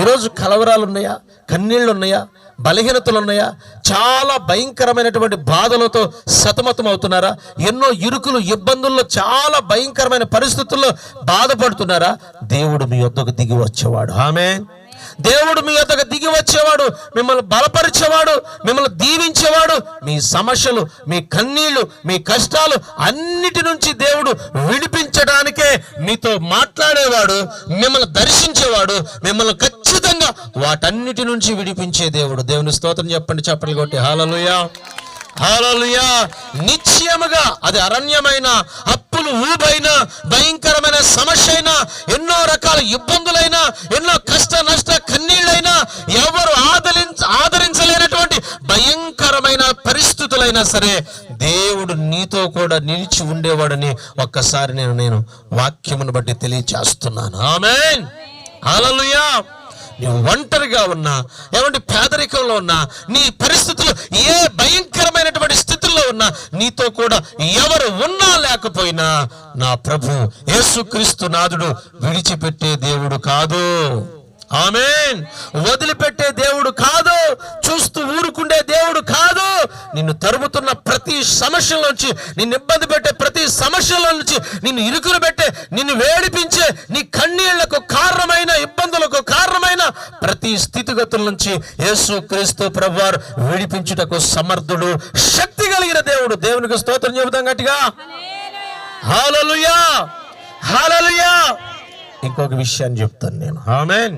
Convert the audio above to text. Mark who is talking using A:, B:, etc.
A: ఈరోజు కలవరాలు ఉన్నాయా కన్నీళ్ళు ఉన్నాయా బలహీనతలు ఉన్నాయా చాలా భయంకరమైనటువంటి బాధలతో సతమతం అవుతున్నారా ఎన్నో ఇరుకులు ఇబ్బందుల్లో చాలా భయంకరమైన పరిస్థితుల్లో బాధపడుతున్నారా? దేవుడు మీ వద్దకు దిగి వచ్చేవాడు. ఆమె దేవుడు మీ వద్దకు దిగి వచ్చేవాడు. మిమ్మల్ని బలపరిచేవాడు. మిమ్మల్ని దీవించేవాడు. మీ సమస్యలు మీ కన్నీళ్ళు మీ కష్టాలు అన్నిటి నుంచి దేవుడు విడిపించడానికే మీతో మాట్లాడేవాడు. మిమ్మల్ని దర్శించేవాడు. మిమ్మల్ని వాటన్నిటి నుంచి విడిపించే దేవుడు. దేవుని స్తోత్రం చెప్పండి చెప్పండి కొట్టి. హాలలుయా హాలలుయా నిశ్చయముగా అది అరణ్యమైన అప్పులు ఊబైన భయంకరమైన సమస్య అయినా ఎన్నో రకాల ఇబ్బందులైనా ఎన్నో కష్ట నష్ట కన్నీళ్ళైనా ఎవరు ఆదరించ ఆదరించలేనటువంటి భయంకరమైన పరిస్థితులైనా సరే దేవుడు నీతో కూడా నిలిచి ఉండేవాడని ఒక్కసారి నేను నేను వాక్యమును బట్టి తెలియచేస్తున్నాను. ఆమెన్ హల్లెలూయా నువ్వు ఒంటరిగా ఉన్నా ఏమంటే పేదరికంలో ఉన్నా నీ పరిస్థితులు ఏ భయంకరమైనటువంటి స్థితుల్లో ఉన్నా నీతో కూడా ఎవరు ఉన్నా లేకపోయినా నా ప్రభు యేసుక్రీస్తు నాథుడు విడిచిపెట్టే దేవుడు కాదు. ఆమెన్. వదిలిపెట్టే దేవుడు కాదు. చూస్తూ ఊరుకుండే దేవుడు కాదు. నిన్ను తరుముతున్న ప్రతి సమస్యలోంచి నిన్ను ఇబ్బంది పెట్టే ప్రతి సమస్యలో నుంచి నిన్ను ఇరుకులు పెట్టే నిన్ను వేడిపించే నీ కన్నీళ్ళకు కారణమైన కారణమైన ప్రతి స్థితిగతుల నుంచి యేసు క్రీస్తు ప్రభువారు విడిపించుటకు సమర్థుడు శక్తి కలిగిన దేవుడు. దేవునికి స్తోత్రం చెబుతాం గట్టిగా. హాలలుయా! హాలలుయా! ఇంకొక విషయాన్ని చెప్తాను నేను. ఆమెన్.